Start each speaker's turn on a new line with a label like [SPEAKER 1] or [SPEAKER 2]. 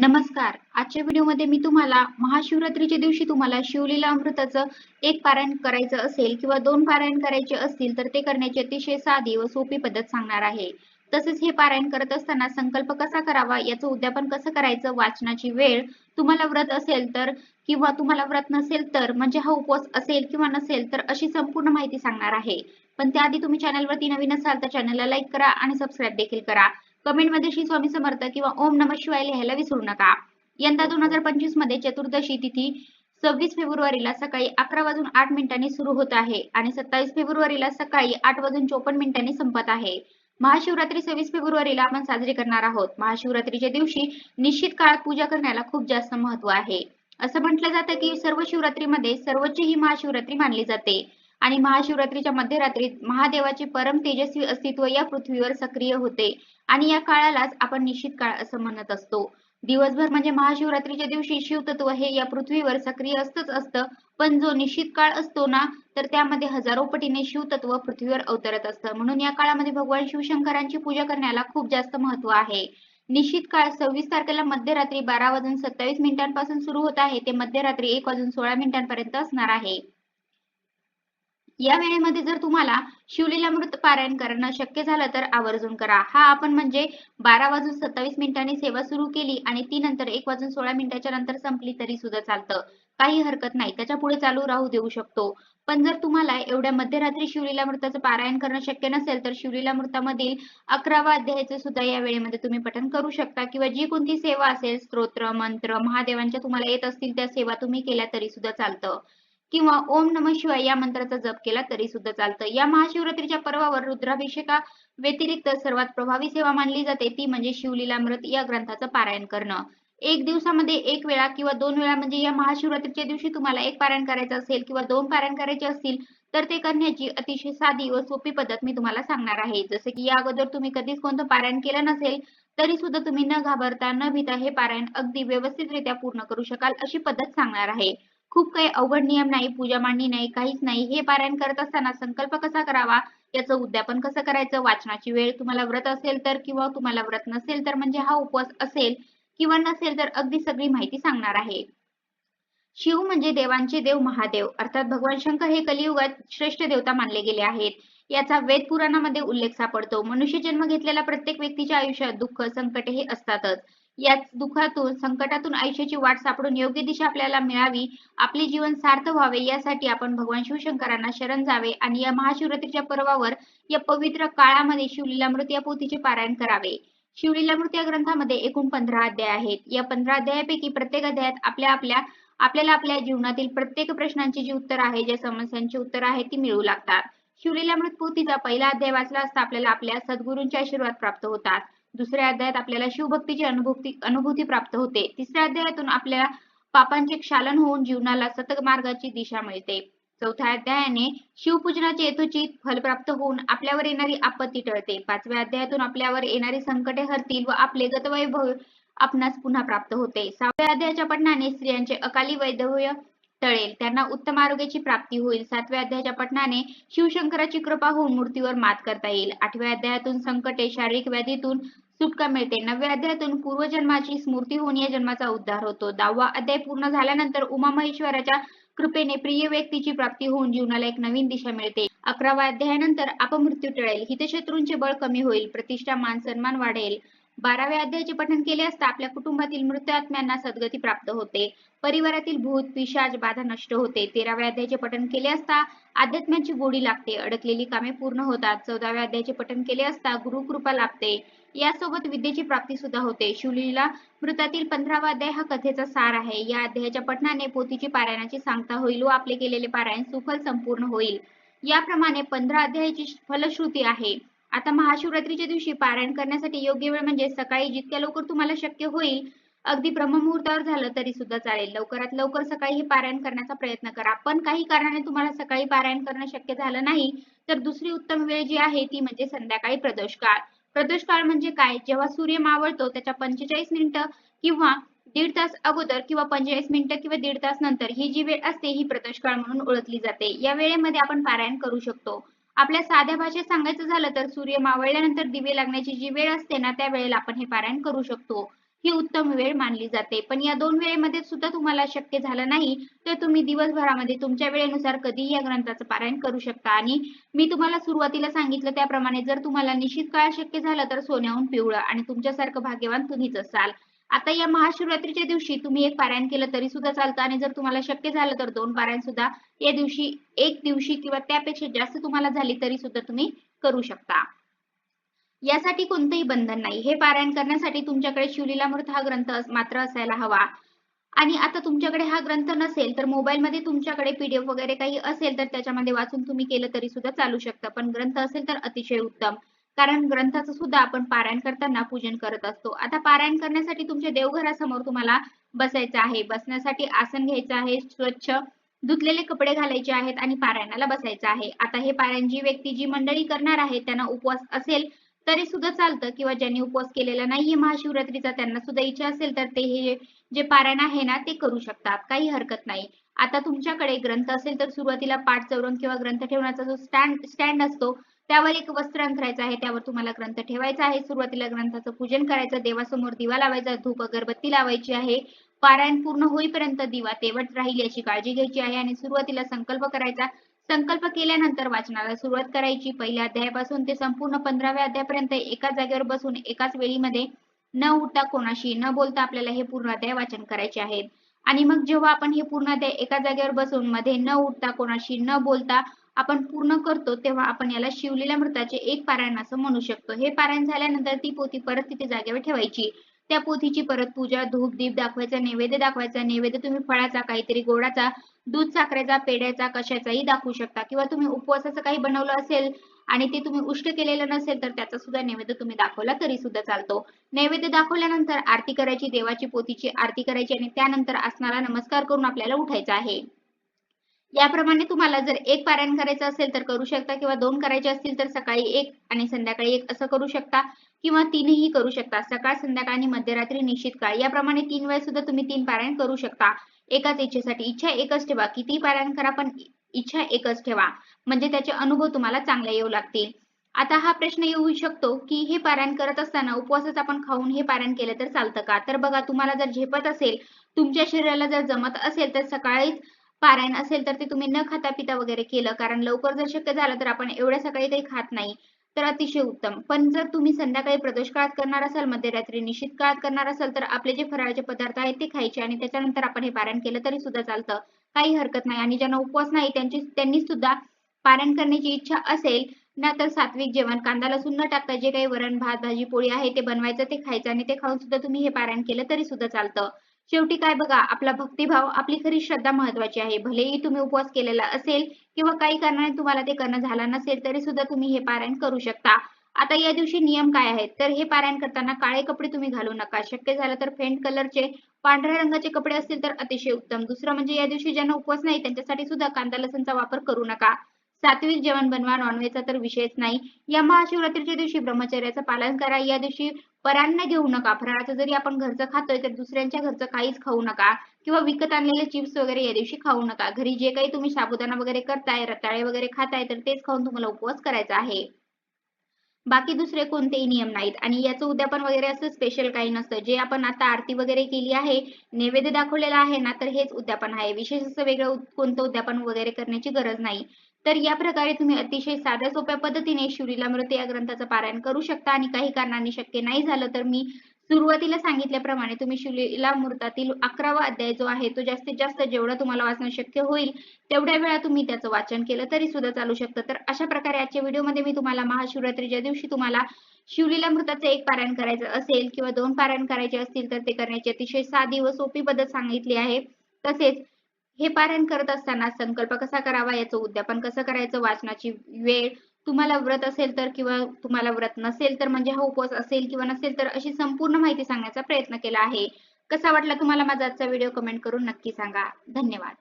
[SPEAKER 1] नमस्कार. आजच्या व्हिडिओमध्ये मी तुम्हाला महाशिवरात्रीच्या दिवशी तुम्हाला शिवलीला अमृताचं एक पारायण करायचं असेल किंवा दोन पारायण करायचे असतील तर ते करण्याची अतिशय साधी व सोपी पद्धत सांगणार आहे. तसेच हे पारायण करत असताना संकल्प कसा करावा याचं उद्यापन कसं करायचं वाचनाची वेळ तुम्हाला व्रत असेल तर किंवा तुम्हाला व्रत नसेल तर म्हणजे हा उपवास असेल किंवा नसेल तर अशी संपूर्ण माहिती सांगणार आहे. पण त्याआधी तुम्ही चॅनलवरती नवीन असाल तर चॅनलला लाईक करा आणि सबस्क्राईब देखील करा. कमेंटमध्ये श्री स्वामी समर्थ किंवा ओम नम शिवाय लिहायला विसरू नका. यंदा दोन हजार पंचवीसमध्ये चतुर्दशी तिथी सव्वीस फेब्रुवारीला सकाळी अकरा वाजून आठ मिनिटांनी सुरू होत आहे आणि सत्तावीस फेब्रुवारीला सकाळी आठ वाजून चोपन्न मिनिटांनी संपत आहे. महाशिवरात्री सव्वीस फेब्रुवारीला आपण साजरी करणार आहोत. महाशिवरात्रीच्या दिवशी निश्चित काळात पूजा करण्याला खूप जास्त महत्त्व आहे. असं म्हटलं जातं की सर्व शिवरात्रीमध्ये सर्वोच्च ही महाशिवरात्री मानली जाते. आणि महाशिवरात्रीच्या मध्यरात्रीत महादेवाचे परम तेजस्वी अस्तित्व या पृथ्वीवर सक्रिय होते. आणि या काळालाच आपण निश्चित काळ असं म्हणत असतो. दिवसभर म्हणजे महाशिवरात्रीच्या दिवशी शिवतत्व हे या पृथ्वीवर सक्रिय असतच असतं. पण जो निश्चित काळ असतो ना तर त्यामध्ये हजारो पटीने शिवतत्व पृथ्वीवर अवतरत असतं. म्हणून या काळामध्ये भगवान शिवशंकरांची पूजा करण्याला खूप जास्त महत्त्व आहे. निश्चित काळ सव्वीस तारखेला मध्यरात्री बारा वाजून सत्तावीस मिनिटांपासून सुरू होत आहे. ते मध्यरात्री एक वाजून सोळा मिनिटांपर्यंत असणार आहे. या वेळेमध्ये जर तुम्हाला शिवलीलामृत पारायण करणं शक्य झालं तर आवर्जून करा. हा आपण म्हणजे बारा वाजून सत्तावीस मिनिटांनी सेवा सुरू केली आणि ती नंतर एक वाजून सोळा मिनिटाच्या नंतर संपली तरी सुद्धा चालतं. काही हरकत नाही. त्याच्या पुढे चालू राहू देऊ शकतो. पण जर तुम्हाला एवढ्या मध्यरात्री शिवलीलामृताचं पारायण करणं शक्य नसेल तर शिवलीलामृतामधील अकरावा अध्यायाचं सुद्धा या वेळेमध्ये तुम्ही पठण करू शकता किंवा जी कोणती सेवा असेल स्तोत्र मंत्र महादेवांच्या तुम्हाला येत असतील त्या सेवा तुम्ही केल्या तरी सुद्धा चालतं. किंवा ओम नम शिवाय या मंत्राचा जप केला तरी सुद्धा चालतं. या महाशिवरात्रीच्या पर्वावर रुद्राभिषेका व्यतिरिक्त सर्वात प्रभावी सेवा मानली जाते ती म्हणजे शिवलीलामृत या ग्रंथाचं पारायण करणं. एक दिवसामध्ये एक वेळा किंवा दोन वेळा म्हणजे या महाशिवरात्रीच्या दिवशी तुम्हाला एक पारायण करायचं असेल किंवा दोन पारायण करायचे असतील तर ते करण्याची अतिशय साधी व सोपी पद्धत मी तुम्हाला सांगणार आहे. जसे की या अगोदर तुम्ही कधीच कोणतं पारायण केलं नसेल तरी सुद्धा तुम्ही न घाबरता न भीता हे पारायण अगदी व्यवस्थितरित्या पूर्ण करू शकाल अशी पद्धत सांगणार आहे. खूप काही अवघड नियम नाही पूजा मांडणी नाही काहीच नाही. हे पारायण करत असताना संकल्प कसा करावा? याचं उद्यापन कसं करायचं? वाचनाची वेळ तुम्हाला व्रत असेल तर किंवा तुम्हाला व्रत नसेल तर म्हणजे हा उपवास असेल किंवा नसेल तर अगदी सगळी माहिती सांगणार आहे. शिव म्हणजे देवांचे देव महादेव. अर्थात भगवान शंकर हे कलियुगात श्रेष्ठ देवता मानले गेले आहेत. याचा वेद पुराणामध्ये उल्लेख सापडतो. मनुष्य जन्म घेतलेल्या प्रत्येक व्यक्तीच्या आयुष्यात दुःख संकट हे असतातच. याच दुःखातून संकटातून आयुष्याची वाट सापडून योग्य दिशा आपल्याला मिळावी आपले जीवन सार्थ व्हावे यासाठी आपण भगवान शिवशंकरांना शरण जावे आणि या महाशिवरात्रीच्या पर्वावर या पवित्र काळामध्ये शिवलीलामृत या पोथीचे पारायण करावे. शिवलीलामृत या ग्रंथामध्ये एकूण पंधरा अध्याय आहेत. या पंधरा अध्यायापैकी प्रत्येक अध्यायात आपल्या आपल्या आपल्याला आपल्या जीवनातील प्रत्येक प्रश्नांची जी उत्तर आहे ज्या समस्यांची उत्तर आहे ती मिळू लागतात. शिवलीलामृत पोथीचा पहिला अध्याय वाचला असता आपल्याला आपल्या सद्गुरूंचे आशीर्वाद प्राप्त होतात. दुसऱ्या अध्यायात आपल्याला शिवभक्तीची अनुभूती अनुभूती प्राप्त होते. तिसऱ्या अध्यायातून आपल्याला पापांचे क्षालन होऊन जीवनाला सतत मार्गाची दिशा मिळते. चौथ्या अध्यायाने शिवपूजनाचे यथोचित फल प्राप्त होऊन आपल्यावर येणारी आपत्ती टळते. पाचव्या अध्यायातून आपल्यावर येणारी संकटे हरतील व आपले गतवैभव आपणास पुन्हा प्राप्त होते. सहाव्या अध्यायाच्या पठणाने स्त्रियांचे अकाली वैधव्य टळेल. त्यांना उत्तम आरोग्याची प्राप्ती होईल. सातव्या अध्यायाच्या पठणाने शिवशंकराची कृपा होऊन मूर्तीवर मात करता येईल. आठव्या अध्यायातून संकटे शारीरिक व्याधीतून सुटका मिळते. नव्या अध्यायातून पूर्वजन्माची स्मृती होऊन या जन्माचा उद्धार होतो. दहावा अध्याय पूर्ण झाल्यानंतर उमा महेश्वराच्या कृपेने प्रिय व्यक्तीची प्राप्ती होऊन जीवनाला एक नवीन दिशा मिळते. अकराव्या अध्यायानंतर अपमृत्यू टळेल. हितशत्रूंचे बळ कमी होईल. प्रतिष्ठा मान सन्मान वाढेल. बाराव्या अध्यायाचे पठण केले असता आपल्या कुटुंबातील मृत आत्म्यांना सद्गती प्राप्त होते. परिवारातील भूत पिशाच बाधा नष्ट होते. तेराव्या अध्यायाचे पठण केले असता अध्यात्माची गोडी लागते. अडकलेली कामे पूर्ण होतात. चौदाव्या अध्यायाचे पठण केले असता गुरुकृपा लाभते. यासोबत विद्येची प्राप्ती सुद्धा होते. शिवलीला मृतातील पंधरावा अध्याय हा कथेचा सार आहे. या अध्यायाच्या पठणाने पोतीची पारायणाची सांगता होईल व आपले केलेले पारायण सुफल संपूर्ण होईल. याप्रमाणे पंधरा अध्यायाची फलश्रुती आहे. आता महाशिवरात्रीच्या दिवशी पारायण करण्यासाठी योग्य वेळ म्हणजे सकाळी जितक्या लवकर तुम्हाला शक्य होईल अगदी ब्रह्ममुहूर्तावर झालं तरी सुद्धा चालेल. लवकरात लवकर सकाळी हे पारायण करण्याचा प्रयत्न करा. पण काही कारणाने तुम्हाला सकाळी पारायण करणं शक्य झालं नाही तर दुसरी उत्तम वेळ जी आहे ती म्हणजे संध्याकाळी प्रदोष काळ. प्रदोष काळ म्हणजे काय? जेव्हा सूर्य मावळतो त्याच्या पंचेचाळीस मिनिटं किंवा दीड तास अगोदर किंवा पंचेचाळीस मिनिटं किंवा दीड तास नंतर ही जी वेळ असते ही प्रदोष काळ म्हणून ओळखली जाते. या वेळेमध्ये आपण पारायण करू शकतो. आपल्या साध्या भाषेत सांगायचं झालं तर सूर्य मावळल्यानंतर दिवे लागण्याची जी वेळ असते ना त्या वेळेला आपण हे पारायण करू शकतो. ही उत्तम वेळ मानली जाते. पण या दोन वेळेमध्ये सुद्धा तुम्हाला शक्य झालं नाही तर तुम्ही दिवसभरामध्ये तुमच्या वेळेनुसार कधीही या ग्रंथाचं पारायण करू शकता. आणि मी तुम्हाला सुरुवातीला सांगितलं त्याप्रमाणे जर तुम्हाला निश्चित काळ शक्य झालं तर सोन्याहून पिवळं आणि तुमच्यासारखं भाग्यवान तुम्हीच असाल. आता या महाशिवरात्रीच्या दिवशी तुम्ही एक पारायण केलं तरी सुद्धा चालतं आणि जर तुम्हाला शक्य झालं तर दोन पारायण सुद्धा या दिवशी एक दिवशी किंवा त्यापेक्षा जास्त तुम्हाला झाली तरी सुद्धा तुम्ही करू शकता. यासाठी कोणतंही बंधन नाही. हे पारायण करण्यासाठी तुमच्याकडे शिवलीलामृत हा ग्रंथ मात्र असायला हवा. आणि आता तुमच्याकडे हा ग्रंथ नसेल तर मोबाईल मध्ये तुमच्याकडे पीडीएफ वगैरे काही असेल तर त्याच्यामध्ये वाचून तुम्ही केलं तरी सुद्धा चालू शकतं. पण ग्रंथ असेल तर अतिशय उत्तम. कारण ग्रंथाचं सुद्धा आपण पारायण करताना पूजन करत असतो. आता पारायण करण्यासाठी तुमच्या देवघरासमोर तुम्हाला बसायचं आहे. बसण्यासाठी आसन घ्यायचं आहे स्वच्छ धुतलेले कपडे घालायचे आहेत आणि पारायणाला बसायचं आहे. आता हे पारायण जी व्यक्ती जी मंडळी करणार आहे त्यांना उपवास असेल तरी सुद्धा चालतं किंवा ज्यांनी उपवास केलेला नाहीये महाशिवरात्रीचा त्यांना सुद्धा इच्छा असेल तर ते हे जे पारायण आहे ना ते करू शकतात. काही हरकत नाही. आता तुमच्याकडे ग्रंथ असेल तर सुरुवातीला पाठ चौरंग किंवा ग्रंथ ठेवण्याचा जो स्टँड स्टँड असतो त्यावर एक वस्त्र अंथरायचं आहे त्यावर तुम्हाला ग्रंथ ठेवायचा आहे. सुरुवातीला ग्रंथाचं पूजन करायचं देवासमोर दिवा लावायचा धूप अगरबत्ती लावायची आहे. पारायण पूर्ण होईपर्यंत दिवा तेवट राहील याची काळजी घ्यायची आहे आणि सुरुवातीला संकल्प करायचा. संकल्प केल्यानंतर वाचनाला सुरुवात करायची. पहिल्या अध्यायापासून ते संपूर्ण पंधराव्या अध्यायापर्यंत एका जागेवर बसून एकाच वेळीमध्ये न उठता कोणाशी न बोलता आपल्याला हे पूर्ण अध्याय वाचन करायचे आहेत आणि मग जेव्हा आपण हे पूर्ण अध्याय एका जागेवर बसून मध्ये न उठता कोणाशी न बोलता आपण पूर्ण करतो तेव्हा आपण याला शिवलेल्या मृताचे एक पारायण असं म्हणू शकतो. हे पारायण झाल्यानंतर ती पोथी परत तिथे जागेवर ठेवायची. त्या पोथीची परत पूजा धूप दीप दाखवायचा नैवेद्य दाखवायचा. नैवेद्य तुम्ही फळाचा काहीतरी गोडाचा दूध साखरेचा पेड्याचा कशाचाही दाखवू शकता. किंवा तुम्ही उपवासाचं काही बनवलं असेल आणि ते तुम्ही उष्ट केलेलं नसेल तर त्याचा सुद्धा नैवेद्य तुम्ही दाखवला तरी सुद्धा चालतो. नैवेद्य दाखवल्यानंतर आरती करायची देवाची पोथीची आरती करायची आणि त्यानंतर असणारा नमस्कार करून आपल्याला उठायचा आहे. याप्रमाणे तुम्हाला जर एक पारायण करायचं असेल तर करू शकता किंवा दोन करायचे असतील तर सकाळी एक आणि संध्याकाळी एक असं करू शकता किंवा तीनही करू शकता. सकाळ संध्याकाळ आणि मध्यरात्री निश्चित काळ. याप्रमाणे तीन वेळेस सुद्धा तुम्ही तीन पारायण करू शकता. एकाच इच्छेसाठी. इच्छा एकच ठेवा. किती पारायण करा पण इच्छा एकच ठेवा. म्हणजे त्याचे अनुभव तुम्हाला चांगले येऊ लागतील. आता हा प्रश्न येऊ शकतो की हे पारायण करत असताना उपवासच आपण खाऊन हे पारायण केलं तर चालतं का? तर बघा तुम्हाला जर झेपत असेल तुमच्या शरीराला जर जमत असेल तर सकाळीच पारायण असेल तर ते तुम्ही न खाता पिता वगैरे केलं. कारण लवकर जर शक्य झालं तर आपण एवढ्या सकाळी काही खात नाही तर अतिशय उत्तम. पण जर तुम्ही संध्याकाळी प्रदोष काळात करणार असाल मध्यरात्री निश्चित काळात करणार असाल तर आपले जे फराळाचे पदार्थ आहेत ते खायचे आणि त्याच्यानंतर आपण हे पारायण केलं तरी सुद्धा चालतं. काही हरकत नाही आणि ज्यांना उपवास नाही त्यांची त्यांनी सुद्धा पारायण करण्याची इच्छा असेल ना तर सात्विक जेवण कांदा लसूण न टाकता जे काही वरण भात भाजी पोळी आहे ते बनवायचं ते खायचं आणि ते खाऊन सुद्धा तुम्ही हे पारायण केलं तरी सुद्धा चालतं. शेवटी काय बघा आपला भक्तिभाव आपली खरी श्रद्धा महत्वाची आहे. भलेही तुम्ही उपवास केलेला असेल किंवा काही कारणाने तुम्हाला ते करणं झालं नसेल तरी सुद्धा तुम्ही हे पारायण करू शकता. आता या दिवशी नियम काय आहेत? तर हे पारायण करताना काळे कपडे तुम्ही घालू नका. शक्य झालं तर फेंट कलरचे पांढऱ्या रंगाचे कपडे असतील तर अतिशय उत्तम. दुसरं म्हणजे या दिवशी ज्यांना उपवास नाही त्यांच्यासाठी सुद्धा कांदा लसणचा वापर करू नका. सात्विक जेवण बनवा नॉनव्हेजचा तर विषयच नाही. या महाशिवरात्रीच्या दिवशी ब्रह्मचर्याचं पालन करा. या दिवशी परान्न घेऊ नका. फराळाचं जरी आपण घरचं खातोय तर दुसऱ्यांच्या घरचं काहीच खाऊ नका. किंवा विकत आणलेले चिप्स वगैरे या दिवशी खाऊ नका. घरी जे काही तुम्ही साबुदाणा वगैरे करताय रताळे वगैरे खाताय तर तेच खाऊन तुम्हाला उपवास करायचा आहे. बाकी दुसरे कोणतेही नियम नाहीत. आणि याचं उद्यापन वगैरे असं स्पेशल काही नसतं. जे आपण आता आरती वगैरे केली आहे नैवेद्य दाखवलेला आहे ना तर हेच उद्यापन आहे. विशेष असं वेगळं कोणतं उद्यापन वगैरे करण्याची गरज नाही. तर या प्रकारे तुम्ही अतिशय साध्या सोप्या पद्धतीने शिवलीलामृत या ग्रंथाचं पारायण करू शकता आणि काही कारणांनी शक्य नाही झालं तर मी सुरुवातीला सांगितल्याप्रमाणे तुम्ही शिवलीलामृतातील अकरावा अध्याय जो आहे तो जास्तीत जास्त जेवढा तुम्हाला वाचणं शक्य होईल तेवढ्या वेळा तुम्ही त्याचं वाचन केलं तरी सुद्धा चालू शकतं. तर अशा प्रकारे आजच्या व्हिडिओमध्ये मी तुम्हाला महाशिवरात्रीच्या दिवशी तुम्हाला शिवलीलामृताचं एक पारायण करायचं असेल किंवा दोन पारायण करायचे असतील तर ते करण्याची अतिशय साधी व सोपी पद्धत सांगितली आहे. तसेच हे पारायण करत असताना संकल्प कसा करावा याचं उद्यापन कसं करायचं वाचनाची वेळ तुम्हाला व्रत असेल तर किंवा तुम्हाला व्रत नसेल तर म्हणजे हा उपवास असेल किंवा नसेल तर अशी संपूर्ण माहिती सांगण्याचा प्रयत्न केला आहे. कसा वाटला तुम्हाला माझा आजचा व्हिडिओ? कमेंट करून नक्की सांगा. धन्यवाद.